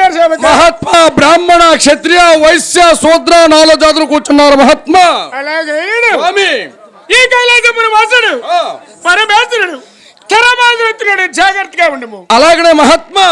కూర్చున్నారు మహాత్మా బ్రాహ్మణ క్షత్రియ వైశ్య శూద్ర నాలుగు జాతులు కూర్చున్నారు మహాత్మా. అలాగే స్వామి. ఈ కైలాసపురం వాసుడు పరమేశ్వరుడు తెరమాదుతున్నాడు జాగ్రత్తగా ఉండము. అలాగనే మహాత్మా.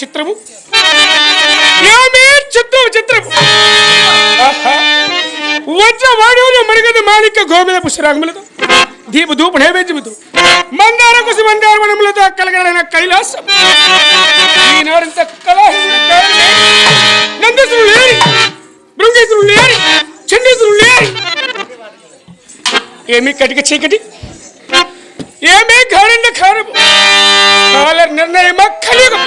చిత్రము? ఏమి చిత్రము చిత్రము. ఆహా. వజ్ర గోమిల పుష్పరాగములతో దీపు ధూప నైవేద్యముతో మందార కుసి మందార వనములతో కలగడైన కైలాసం. ఈనాడంత కళ నందసులు లేరి బృంగేశ్వరులు లేరి చండేశ్వరులు లేరి ఏమి కటిక చీకటి? ఏమే కారండ కారము కాల నిర్ణయమ కలియుగం.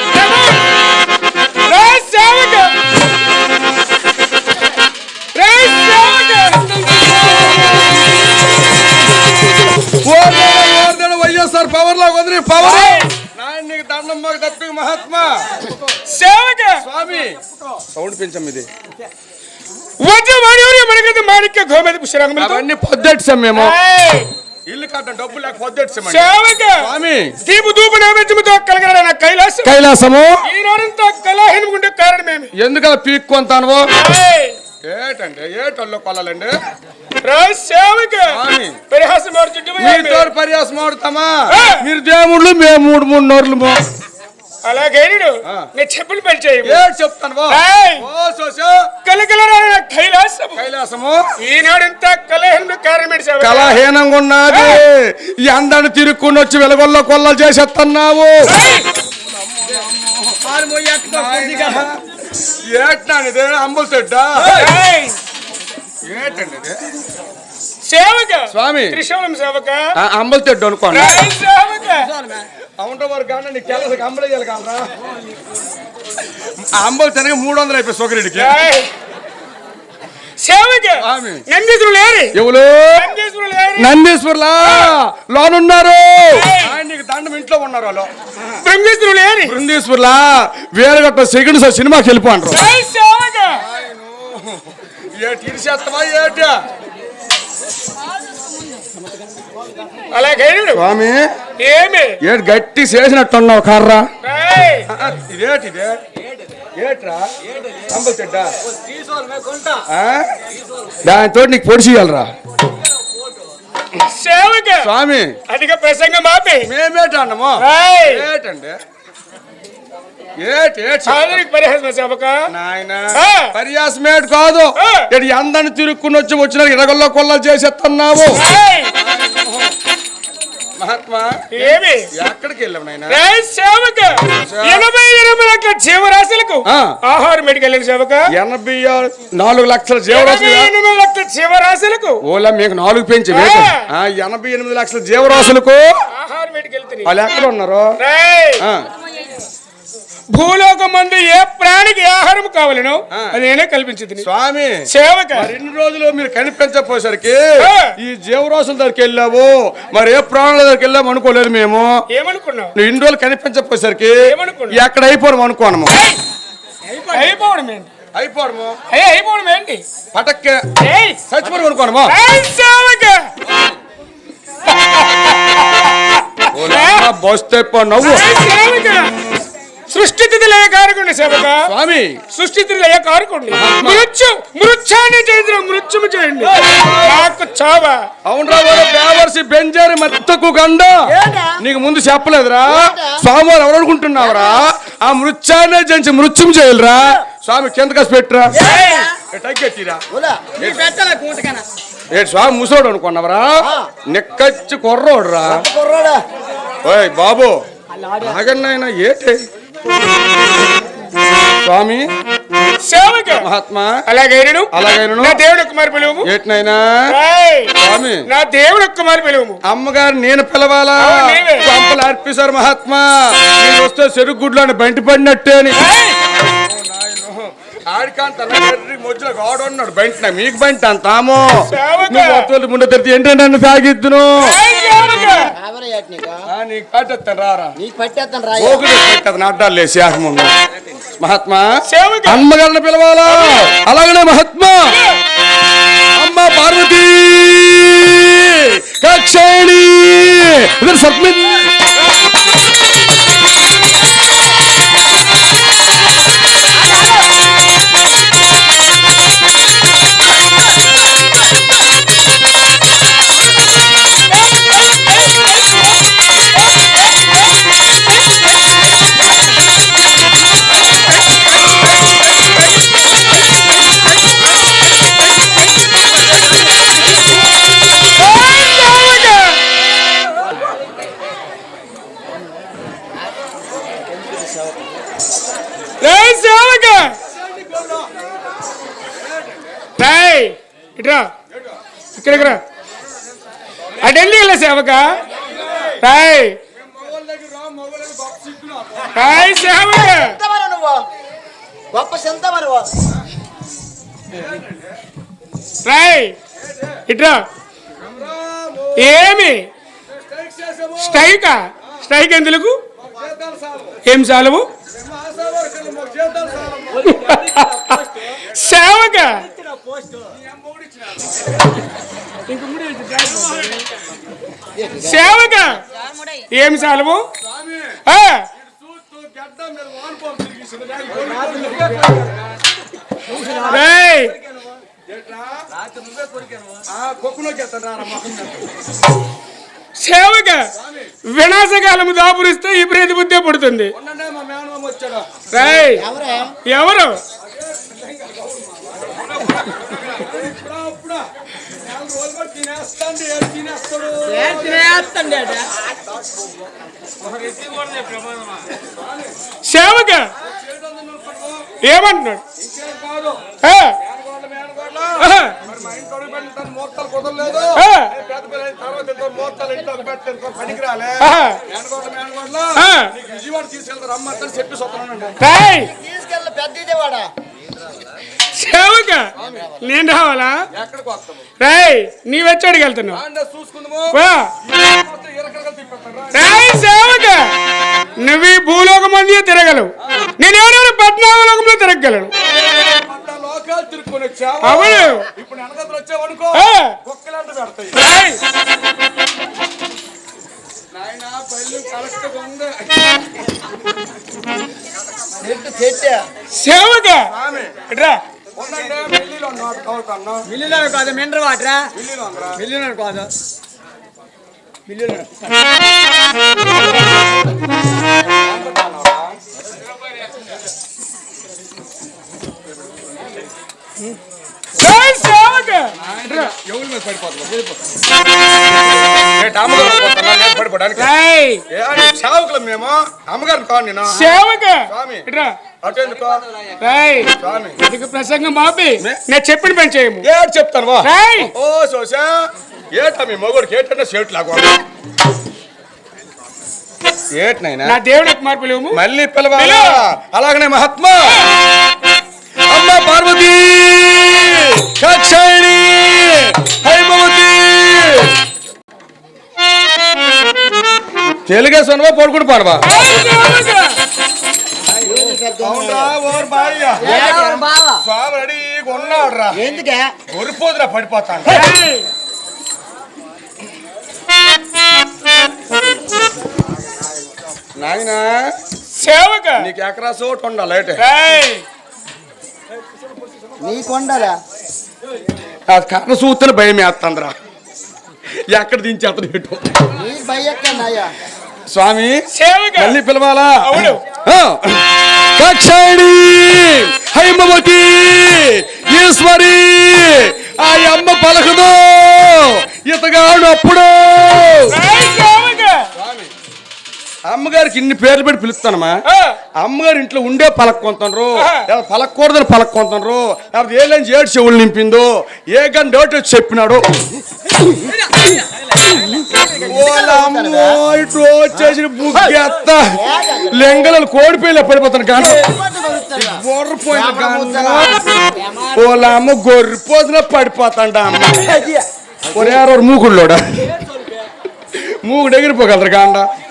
పవర్లో వదిలి పవర్ ఏయ్! నాయన నీకు దండం మాకు దత్తు మహాత్మా! సేవక! స్వామి! సౌండ్ పెంచం ఇది. వజ్ర వాణి మనకైతే మాణిక్య గోమేద పుష్పరాగములతో అవన్నీ పొద్దెట్సాం మేము. ఏయ్! ఇల్లు డబ్బు లేక పొద్దెట్సాం సేవక! స్వామి! దీపు ధూప నైవేద్యముతో కలగడైన కైలాసం. కైలాసము. కారణమేమి? ఎందుకలా పీక్కొంతాను ఏయ్! ఏటండి? ఏటల్లో. పరిహాసం మార్చుంటే మీతో ఆడుతామా! మీరు దేవుళ్ళు మేము మూడు మూడు నోర్లు అలాగే నేను చెప్పులు పెంచేయి చెప్తాను కలకలరాయన కైలాసము. ఈనాడంతా ఉన్నది అందాన్ని తిరుక్కొని వచ్చి వెలగొల్ల కొల్లలు చేసేస్తున్నావు ఏటండి? అంబుల్ చెడ్డ ఏయ్! ఏటండి ఇది? సేవక! స్వామి. త్రిశూలం సేవక! అంబుల్ చెడ్డ అనుకోండి సేవక! అవుంట వారు కానీ కెలసకి అంబలేయాలి కాలరా అంబుల్ తినక మూడు వందలు అయిపోయి సొకరెడ్డికి! సేవక. నందీశ్వరులు నందీశ్వరులు లోనున్నారు? దండం ఇంట్లో ఉన్నారు వాళ్ళు. బ్రహ్మేశ్వరులు లేరి బృందీశ్వర్లా? వేరగట్ట సెకండ్ సార్ సినిమాకి ఏయ్ సేవక ఏటి? ఇడిచేస్తావా ఏటి స్వామి. గట్టి చేసినట్టున్నావు కర్ర. ఏయ్! ఇదేటి ఇదే ఏట్రా దానితో నీకు పొడిచియాలరా సేవక. స్వామి. అధిక ప్రసంగం ఆపి. మేమేట అన్నమో? ఏయ్! ఏటండి. పర్యాసమేట్ కాదు. ఎందని తిరుక్కుని వచ్చి వచ్చిన ఇరగల్లో కొల్లలు చేసేస్తున్నావు! మహాత్మా ఏమి? ఎక్కడికి వెళ్ళావు నాయన? రేయ్ సేవక! ఎనభై ఎనభై లక్షల జీవరాశులకు ఆ. ఆహారం మెడికల్ సేవక. ఎనభై ఆరు- నాలుగు లక్షల జీవరాశులు. లక్షల జీవరాశులకు ఓలా మీకు నాలుగు పెంచి ఎనభై ఎనిమిది లక్షల జీవరాశులకు ఆహారం వాళ్ళు ఎక్కడ ఉన్నారు? భూలోకం మందు ఏ ఆహారం కావాలనో నేనే కల్పించింది. స్వామి సేవక. ఇన్ని రోజులు మీరు కనిపించకపోయేసరికి. ఈ జీవరాశుల దగ్గరికి వెళ్ళావు మరి ఏ ప్రాణుల దగ్గరికి వెళ్ళాము అనుకోలేదు మేము. ఏమనుకున్నావు? నువ్వు ఇన్ని రోజులు కనిపించకపోయేసరికి ఏమనుకున్నావు? ఎక్కడ అయిపోయాము అనుకోనము! అయిపోవడం. ఏంటి? అయిపోవడము. అయిపోవడం ఏంటి? పటక్కే. చచ్చిపోయి అనుకోనమా నవ్వు. లయ సేవక. స్వామి. లయ మృత్యు మృత్యాన్ని మృత్యుము చేయండి. నాకు చావ. అవునరా బెంజారి మత్తకు గండ? నీకు ముందు చెప్పలేదురా? స్వామివారు ఎవరు అనుకుంటున్నావురా? ఆ మృత్యాన్ని జంచి మృత్యుం చేయాలిరా స్వామి కింద కాసి పెట్టురా. స్వామి ముసోడు అనుకున్నావరా. నెక్కచ్చి కొర్రోడురా. కుర్రాడా? ఓయ్ బాబు. ఆగన్నాయన ఏటే? స్వామి. సేవక మహాత్మా. అలాగైనను. అలాగైనను. నా దేవుడు కుమారి పిలువము. ఏటినైనా ఏయ్ స్వామి. నా దేవుడు కుమారి పిలువము. అమ్మగారు నేను పిలవాలా. పంపలు అర్పిస్తారు మహాత్మా. మీరు వస్తే చెరుకు గుడ్లోని బంటి పడినట్టే అని. ఆడికాంత మధ్యలో గాడు అన్నాడు బంటి మీకు బంటి అంతాము ముందు తెరిచి ఏంటంటే నన్ను ఆవరే నీకు? రారా. పట్టేస్తాను పెట్టదు అడ్డాలు లేసి మహాత్మా అమ్మగారిని పిలవాలా? అలాగనే మహాత్మా. అమ్మ పార్వతి కక్షేణి ఇది ఏయ్ ఇట్రా. ఇక్కడికి రా సేవక? గొప్ప రాయ్ ఇట్రా. ఏమి? స్ట్రైకా? స్ట్రైక్ ఎందుకు ఏం చాలవు సేవక. సేవక. ఏం చాలవు ఆ, రేయ్, సేవక. వినాశకాలము దాపురిస్తే ఈ ప్రేతి బుద్ధే పుడుతుంది. రేయ్. ఎవరే ఎవరు సేవక? ఏమంటున్నాడు? తీసుకెళ్తారు రమ్మంటారు చెప్పి సొత్తనండి రేయ్, తీసుకెళ్ళి పెద్ద ఇదేవాడా సేవక నేను రావాలా? రేయ్ నీ వచ్చాడికి వెళ్తున్నావు. రేయ్ సేవక నువ్వు ఈ భూలోకం మంది తిరగలవు. నేను ఎవరెవరు పద్నాలుగులోకంలో తిరగలను. అవును. ఇప్పుడు వెనకలు వచ్చావనుకో ఆ. కుక్కలాంటి ಒಂದೊಂದೇ ಮಿಲ್ಲಿಲ್ ಒಂದು ನೋಡ್ಕೊಂಡು ಮಿಲ್ಲಿಲ್ ಕಾದು ಮೆಂಡ್ರ ವಾಟ್ರ ಮಿಲ್ಲಿಲ್ ಅಂದ್ರ ಮಿಲ್ಲಿಲ್ ಕಾದು ಮಿಲ್ಲಿಲ್ ఎవరి మీద సేవకులం మేము? కాదు నేను. సేవక? స్వామి. ప్రసంగం మాపి నేను చెప్పిన పని చేయము. ఏడు చెప్తాను ఓ సోసా. ఏటా మీ మొగుడికి? ఏటన్నా షర్ట్ లాగా ఏటనైనా నా దేవుడికి మార్పు లేవు. మళ్ళీ పిలవాలా? పిలువు. అలాగనే మహాత్మా. తెలుగే సొనవా పడుకుని పాడవా ఎందుకే? ఒరిపోదురా పడిపోతాను. నాయనా సేవక. నీకు ఎకరా చోటు ఉండాలి అయితే రేయ్, నీ కొండరా అది కర్ర చూస్తేనే భయం వేస్తుందిరా. ఎక్కడ దించేస్తాను పెట్టు. నీ భయ్యక్కన్నా అయ్యా స్వామి మళ్ళీ పిలవాలా. కక్షాయిణి హైమవతి ఈశ్వరి ఆ అమ్మ పలకదు ఇతగాడు అప్పుడు. అమ్మగారికి ఇన్ని పేర్లు పెట్టి పిలుస్తానమ్మా. ఆ, అమ్మగారి ఇంట్లో ఉండే పలక్కొంటారు. లేదా పలకూడదని పలక్కొంటారు లేకపోతే ఏ లేని ఏడు చెవులు నింపిందో ఏ గన్ డౌట్ చెప్పినాడు. ఇటు వచ్చేసి బుగ్గెత్త పడిపోతాను గంట గొర్రెపోయిన గంట ఓలమ్మ పడిపోతాండ అమ్మ. ఒరే మూకుళ్ళోడా గాండ రేయ్, సేవక